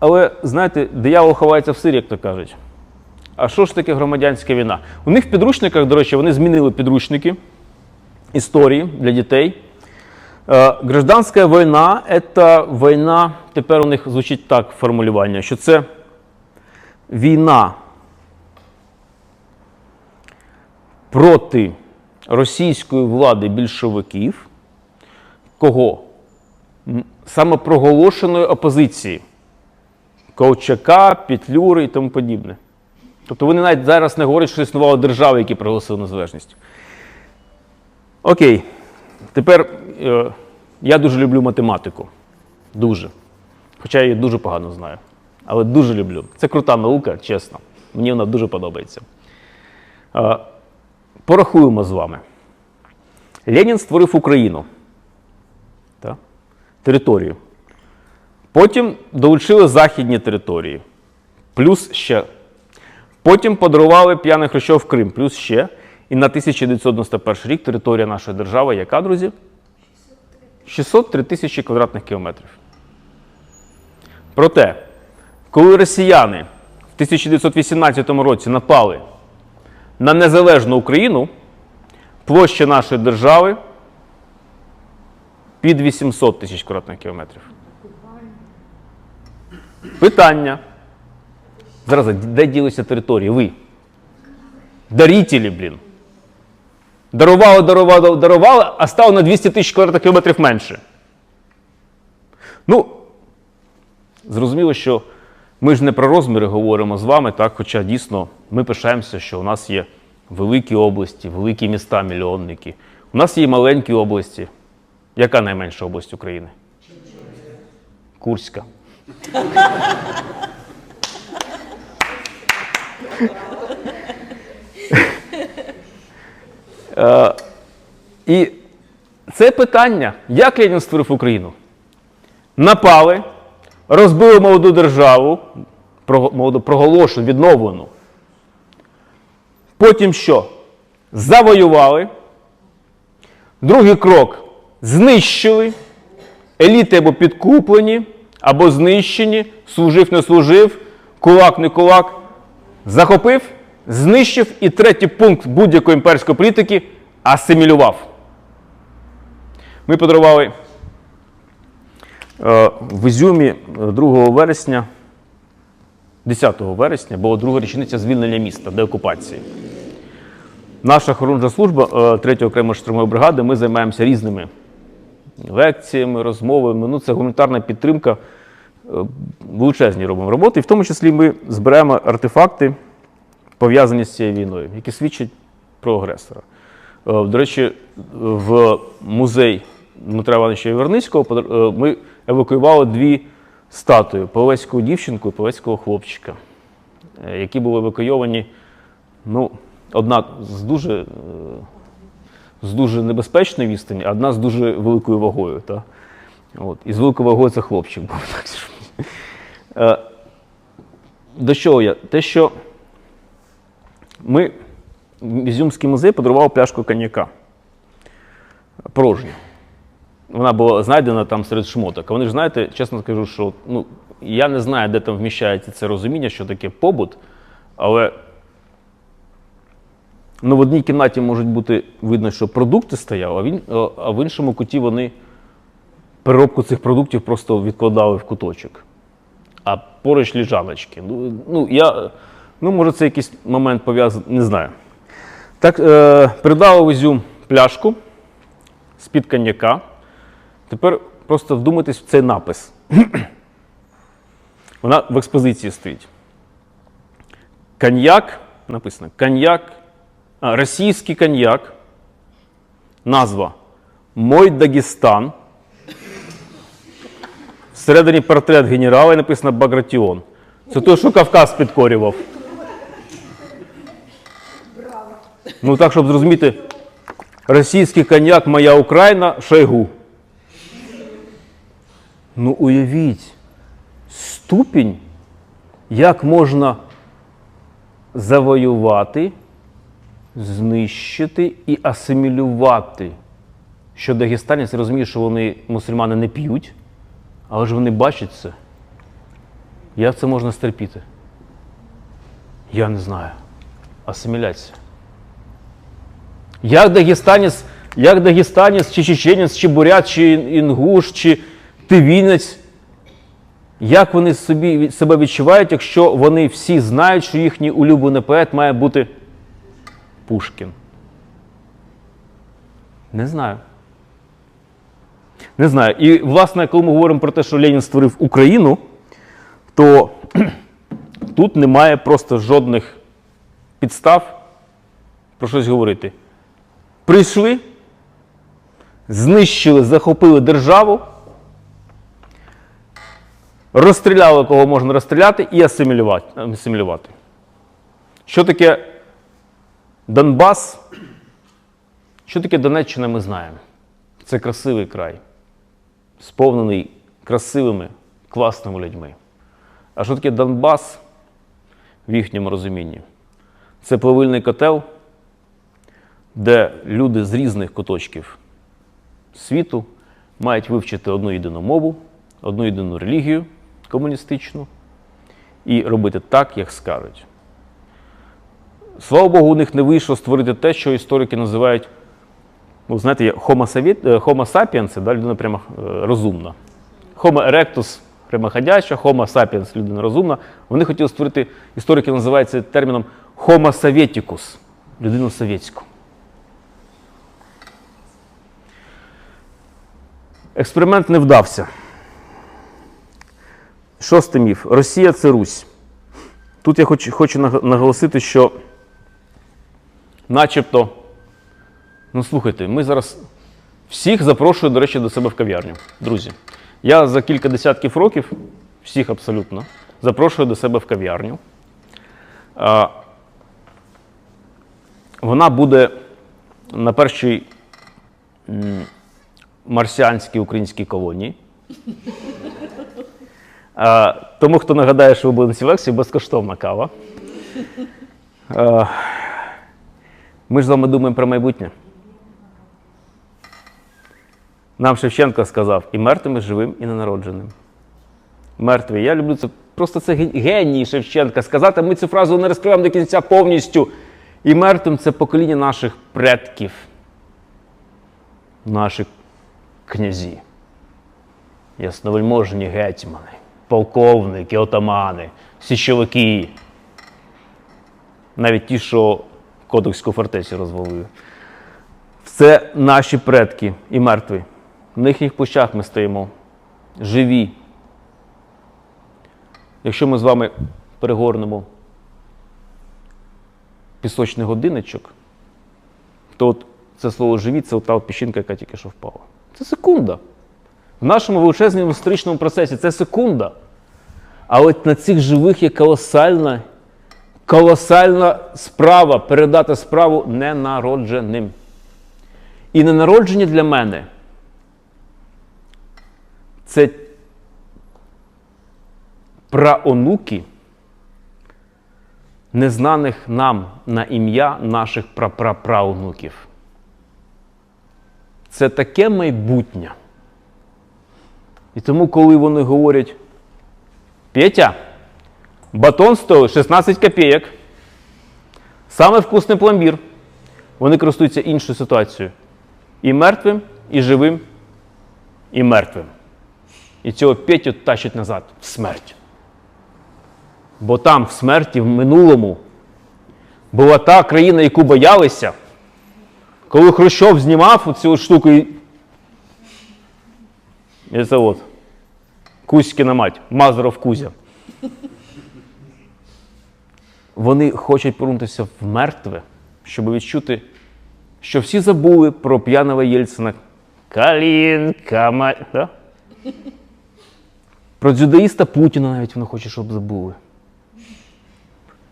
але знаєте, диявол ховається в сирі, як то кажуть. А що ж таке громадянська війна? У них в підручниках, до речі, вони змінили підручники історії для дітей. Е, Гражданська війна це війна, тепер у них звучить так формулювання, що це війна проти російської влади більшовиків, кого? Самопроголошеної опозиції. Ковчака, Петлюри і тому подібне. Тобто вони навіть зараз не говорять, що існували держави, які проголосили незалежність. Окей. Тепер е, я дуже люблю математику. Дуже. Хоча я її дуже погано знаю. Але дуже люблю. Це крута наука, чесно. Мені вона дуже подобається. Е, порахуємо з вами. Ленін створив Україну. Так? Територію. Потім долучили західні території. Плюс ще. Потім подарували п'яний Хрущов Крим, плюс ще. І на 1991 рік територія нашої держави, яка, друзі? 603 тисячі квадратних кілометрів. Проте, коли росіяни в 1918 році напали на незалежну Україну, площа нашої держави під 800 тисяч квадратних кілометрів. Питання. Зараз, де ділися території? Ви? Дарітелі, блін. Дарували, дарували, дарували, а стало на 200 тисяч квадратних кілометрів менше. Ну, зрозуміло, що ми ж не про розміри говоримо з вами, так? хоча дійсно ми пишаємося, що у нас є великі області, великі міста, мільйонники. У нас є маленькі області. Яка найменша область України? Курська. Е, І це питання, як Ленін створив Україну? Напали, розбили молоду державу, проголошену, відновлену. Потім що? Завоювали. Другий крок знищили. Еліти або підкуплені, або знищені, служив, не служив, кулак, не кулак. Захопив, знищив і третій пункт будь-якої імперської політики асимілював. Ми подарували е, в Ізюмі е, 2 вересня, 10 вересня, була друга річниця звільнення міста деокупації. Наша охоронна служба 3 окремої штурмової бригади, ми займаємося різними лекціями, розмовами. Ну, це гуманітарна підтримка. е, Величезні робимо роботи. І в тому числі ми збираємо артефакти, пов'язані з цією війною, які свідчать про агресора. Е, До речі, в музей Дмитра Івановича Яворницького подар- е, ми евакуювали дві статуї Павлецького дівчинку і Павлецького хлопчика, які були евакуйовані. Ну, одна з дуже, з дуже небезпечної відстані, а одна з дуже великою вагою. Та? От. І з великою вагою це хлопчик був. Так. Е, До чого я? Те, що ми в Ізюмський музей подарували пляшку коньяка. Порожню. Вона була знайдена там серед шмоток. А вони ж знаєте, чесно скажу, що ну, я не знаю, де там вміщається це розуміння, що таке побут, але ну, в одній кімнаті можуть бути видно, що продукти стояли, а, він, а в іншому куті вони переробку цих продуктів просто відкладали в куточок. А поруч ліжаночки. Ну, ну, я, ну може, це якийсь момент пов'язаний, не знаю. Так, е, передали в пляшку з-під коньяка. Тепер просто вдумайтесь в цей напис. Вона в експозиції стоїть. Коньяк, написано, коньяк, російський коньяк, назва Мой Дагестан. Всередині портрет генерала і написано Багратіон. Це той, що Кавказ підкорював. Ну так, щоб зрозуміти, російський коньяк Моя Україна Шойгу. Ну уявіть, ступінь, як можна завоювати, знищити і асимілювати. Що дагестанець розуміє, що вони мусульмани не п'ють, але ж вони бачать це. Як це можна стерпіти? Я не знаю. Асиміляція. Як дагестанець, як дагестанець, чи чеченець, чи бурят, чи інгуш, чи тивінець, як вони собі, себе відчувають, якщо вони всі знають, що їхній улюблений поет має бути Пушкін? Не знаю. Не знаю. І, власне, коли ми говоримо про те, що Ленін створив Україну, то тут немає просто жодних підстав про щось говорити. Прийшли, знищили, захопили державу, розстріляли, кого можна розстріляти, і асимілювати. Що таке Донбас? Що таке Донеччина, ми знаємо. Це красивий край, сповнений красивими, класними людьми. А що таке Донбас в їхньому розумінні? Це плавильний котел, де люди з різних куточків світу мають вивчити одну єдину мову, одну єдину релігію комуністичну і робити так, як скажуть. Слава Богу, у них не вийшло створити те, що історики називають, ну, знаєте, Homo, е, Homo sapiens, да, людина прямо е, розумна. Homo erectus прямоходяча, Homo sapiens людина розумна. Вони хотіли створити, історики називають це терміном Homo sovieticus, людину совєтську. Експеримент не вдався. Шостий міф. Росія це Русь. Тут я хочу, хочу наголосити, що начебто, ну слухайте, ми зараз всіх запрошую, до речі, до себе в кав'ярню. Друзі, я за кілька десятків років, всіх абсолютно, запрошую до себе в кав'ярню. Вона буде на першій марсіанській українській колонії. Тому, хто нагадає, що ви були на лекції, безкоштовна кава. Ми ж з вами думаємо про майбутнє. Нам Шевченко сказав і мертвим, і живим, і ненародженим. Мертвий. Я люблю це. Просто це геній Шевченка сказати. Ми цю фразу не розкриваємо до кінця повністю. І мертвим це покоління наших предків, наші князі, ясновельможні гетьмани, полковники, отамани, січовики, навіть ті, що Кодекську фортецю розвалили. Це наші предки і мертві. На їхніх площах ми стоїмо. Живі. Якщо ми з вами перегорнемо пісочний годинничок, то от це слово живі це та піщинка, яка тільки що впала. Це секунда. В нашому величезному історичному процесі це секунда. А от на цих живих є колосальна, колосальна справа передати справу ненародженим. І ненароджені для мене це праонуки незнаних нам на ім'я наших прапраправнуків. Це таке майбутнє. І тому, коли вони говорять, Петя, батон стоїть 16 копійок, саме вкусний пломбір, вони користуються іншою ситуацією. І мертвим, і живим, і мертвим. І цього Петю тащать назад в смерть. Бо там, в смерті, в минулому, була та країна, яку боялися, коли Хрущов знімав цю штуку. І це от. Кузькіна мать, Мазуров Кузя. Вони хочуть повернутися в мертве, щоб відчути, що всі забули про п'яного Єльцина. Калінка, ма... да? Про дзюдоїста Путіна навіть вони хочуть, щоб забули.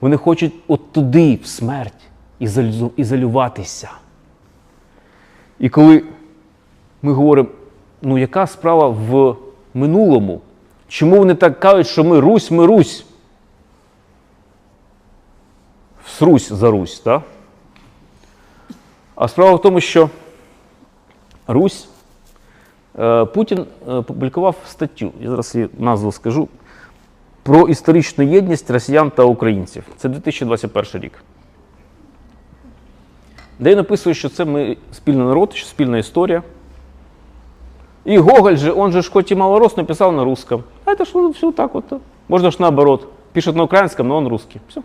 Вони хочуть от туди, в смерть, ізолюватися. І коли ми говоримо, ну яка справа в минулому? Чому вони так кажуть, що ми Русь, ми Русь? Срусь за Русь, так? А справа в тому, що Русь, е, Путін е, публікував статтю, я зараз її назву скажу. про історичну єдність росіян та українців. Це 2021 рік. Де він описує, що це ми спільний народ, що спільна історія. И Гоголь же, он же и малорос, написал на русском. А это ж все так вот. Можно ж наоборот. Пишет на українському, но он русский. Все.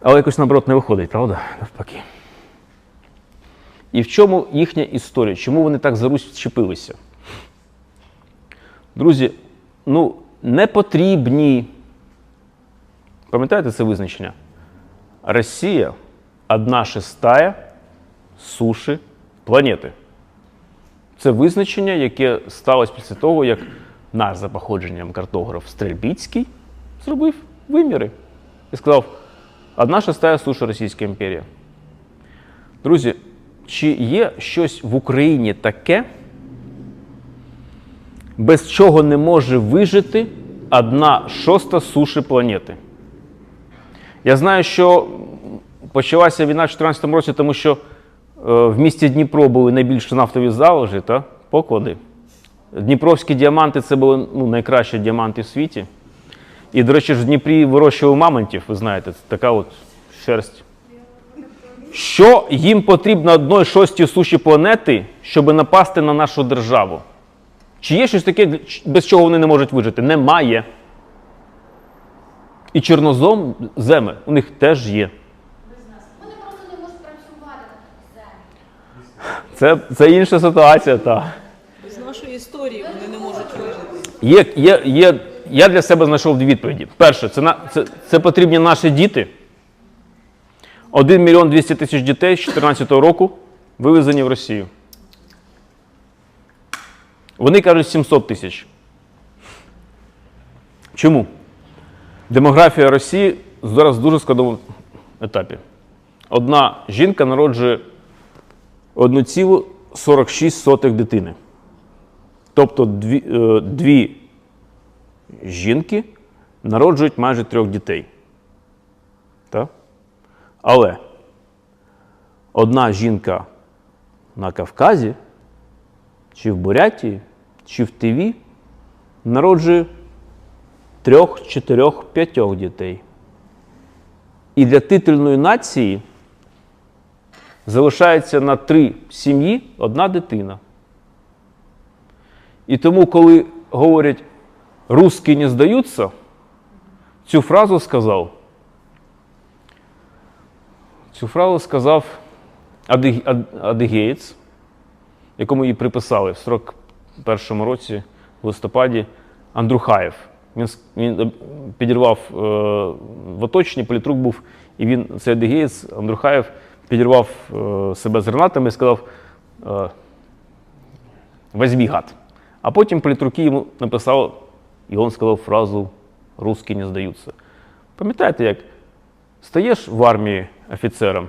Але якось наоборот не виходить, правда? Навпаки. І в чому їхня історія? Чому вони так за Русь вчепилися? Друзі, ну, не потрібні. Пам'ятаєте це визначення? Росія одна шестая суші планети. Це визначення, яке сталося після того, як наш за походженням картограф Стрельбіцький зробив виміри і сказав: одна шестая суша Російська імперія. Друзі, чи є щось в Україні таке, без чого не може вижити одна шоста суші планети? Я знаю, що почалася війна в 2014 році, тому що е, в місті Дніпро були найбільші нафтові залежі та поклади. Дніпровські діаманти це були ну, найкращі діаманти в світі. І, до речі, ж в Дніпрі вирощували мамонтів, ви знаєте, це така от шерсть. Що їм потрібно одної шостій суші планети, щоб напасти на нашу державу? Чи є щось таке, без чого вони не можуть вижити? Немає. І чорнозом земи у них теж є. Вони просто не можуть працювати на. Це, це інша ситуація, так. З нашої історії вони не можуть вижити. Є, є, є, я для себе знайшов дві відповіді. Перше, це, це, це потрібні наші діти. 1 мільйон 200 тисяч дітей з 2014 року вивезені в Росію. Вони кажуть 700 тисяч. Чому? Демографія Росії зараз в дуже складовому етапі. Одна жінка народжує 1,46 дитини. Тобто дві, е, дві жінки народжують майже трьох дітей. Так? Але одна жінка на Кавказі, чи в Бурятії, чи в Тиві народжує трьох, чотирьох, п'ятьох дітей. І для титульної нації залишається на три сім'ї одна дитина. І тому, коли говорять русські не здаються, цю фразу сказав. Цю фразу сказав Ади- Адигеєць, якому її приписали в 41-му році, в листопаді, Андрухаєв. Він, він е, підірвав е, в оточенні, політрук був, і він, цей Адигеєць, Андрухаєв, підірвав е, себе з гранатами і сказав: е, Возьми гад. А потім політруки йому написали, і він сказав фразу «Русські не здаються. Пам'ятаєте, як стаєш в армії офіцером?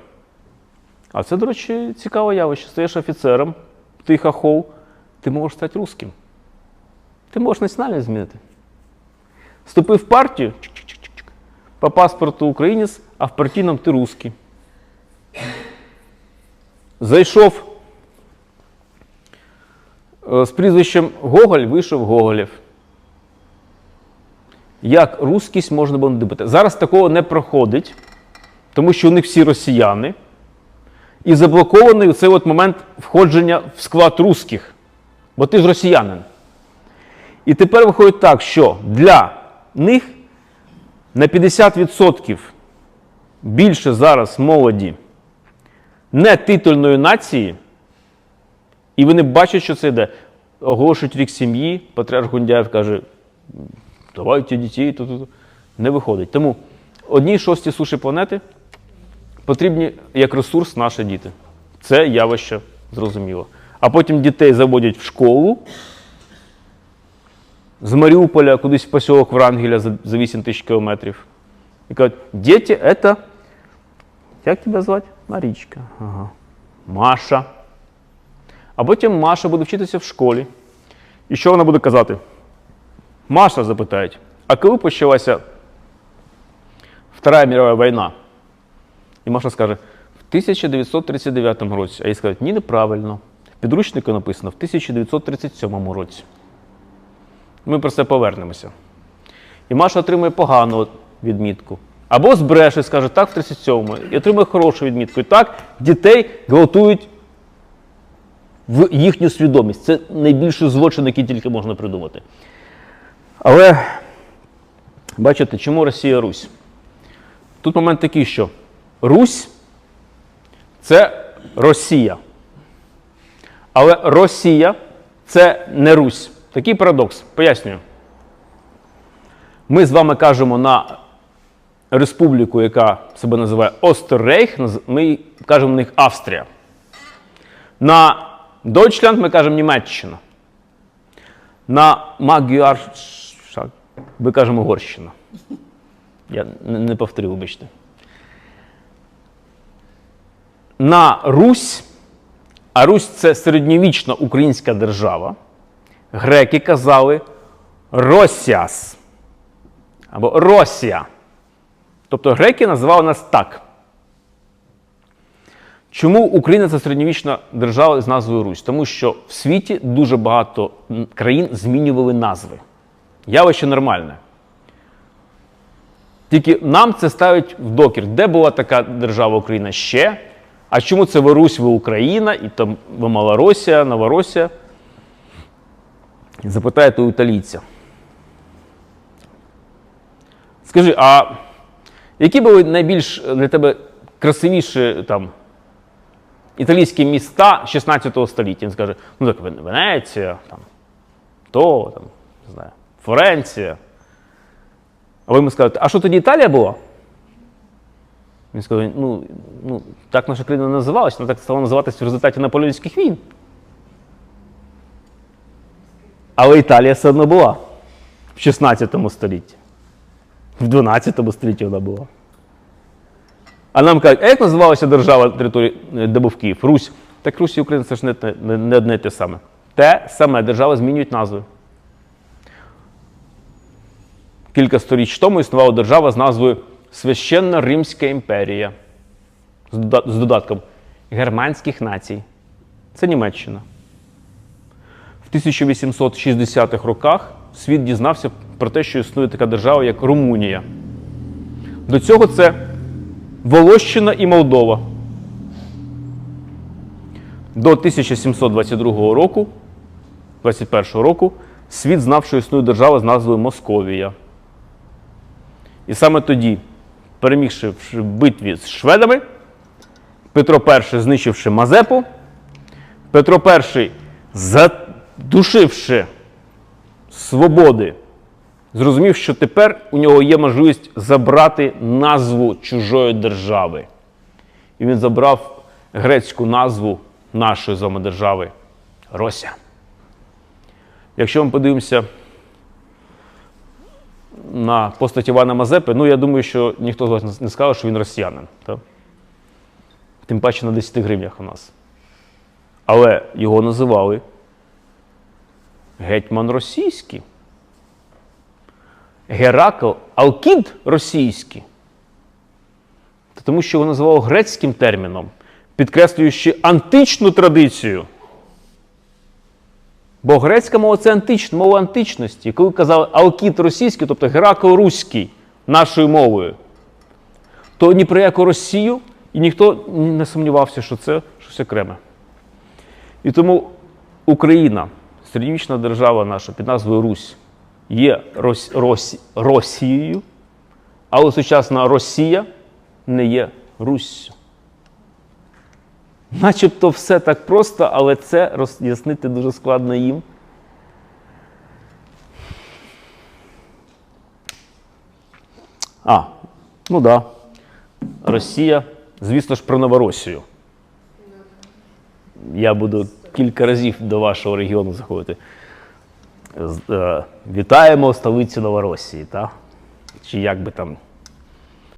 А це, до речі, цікаве явище. Стаєш офіцером, ти хахов, ти можеш стати русським. Ти можеш національність змінити. Вступив в партію, чик-чик-чик-чик, по паспорту українець, а в партійному ти русський. Зайшов е, з прізвищем Гоголь, вийшов Гоголєв. Як русськість можна було надибати? Зараз такого не проходить, тому що у них всі росіяни. І заблокований цей от момент входження в склад русських. Бо ти ж росіянин. І тепер виходить так, що для них на 50% більше зараз молоді не титульної нації, і вони бачать, що це йде. Оголошують рік сім'ї, патріарх Гундяєв каже, давайте дітей, то, то, то. не виходить. Тому одній шостій суші планети потрібні як ресурс наші діти. Це явище зрозуміло. А потім дітей заводять в школу з Маріуполя кудись в посілок Врангеля за, за 8 тисяч кілометрів. І кажуть, діти, це. Як тебе звати? Марічка. Ага. Маша. А потім Маша буде вчитися в школі. І що вона буде казати? Маша запитають, а коли почалася Вторая мировая війна? І Маша скаже, в 1939 році. А їй скажуть, ні, неправильно. В підручнику написано в 1937 році. Ми про це повернемося. і Маша отримує погану відмітку. Або збреше, скаже так в 37-му, і отримує хорошу відмітку. І так дітей гвалтують в їхню свідомість. Це найбільший злочин, який тільки можна придумати. Але бачите, чому Росія Русь? Тут момент такий, що Русь це Росія. Але Росія це не Русь. Такий парадокс. Пояснюю. Ми з вами кажемо на республіку, яка себе називає Остеррейх, ми кажемо на них Австрія. На Deutschland ми кажемо Німеччина. На Магіаршак ми кажемо Угорщина. Я не, повторив, вибачте. На Русь, а Русь це середньовічна українська держава. Греки казали Росіас або Росія. Тобто греки називали нас так. Чому Україна це середньовічна держава з назвою Русь? Тому що в світі дуже багато країн змінювали назви. Явище нормальне. Тільки нам це ставить в докір. Де була така держава Україна ще? А чому це ви Русь, ви Україна, і там ви Малоросія, Новоросія? Запитаєте у італійця. Скажи, а які були найбільш для тебе красивіші там італійські міста 16 століття? Він скаже, ну так Венеція, там, то, там, не знаю, Флоренція. А ви йому скажете, а що тоді Італія була? Він сказав, ну, ну так наша країна називалася, вона так стала називатися в результаті наполеонських війн. Але Італія все одно була в 16 столітті. В 12 столітті вона була. А нам кажуть, а як називалася держава території, е, де був Київ? Русь. Так Русь і Україна це ж не, не, не одне те саме. Те саме держави змінюють назви. Кілька сторіч тому існувала держава з назвою Священна Римська імперія. З додатком германських націй. Це Німеччина. В 1860-х роках світ дізнався про те, що існує така держава, як Румунія. До цього це Волощина і Молдова. До 1722 року, 21 року, світ знав, що існує держава з назвою Московія. І саме тоді, перемігши в битві з шведами, Петро І, знищивши Мазепу, Петро І, задушивши свободи, зрозумів, що тепер у нього є можливість забрати назву чужої держави. І він забрав грецьку назву нашої з вами держави Рося. Якщо ми подивимося на постать Івана Мазепи, ну я думаю, що ніхто з вас не скаже, що він росіянин. Так? Тим паче на 10 гривнях у нас. Але його називали гетьман російський. Геракл Алкід російський. Тому що його називали грецьким терміном, підкреслюючи античну традицію. Бо грецька мова це антична, мова античності. Коли казали Алкіт російський, тобто Геракл руський нашою мовою, то ні про яку Росію і ніхто не сумнівався, що це щось окреме. І тому Україна, середньовічна держава наша під назвою Русь, є Рос, Рос, Росією, але сучасна Росія не є Руссю. Начебто все так просто, але це роз'яснити дуже складно їм. А, ну. Да. Росія, звісно ж, про Новоросію. Я буду кілька разів до вашого регіону заходити. Е, Вітаємо столиці Новоросії, так? Чи як би там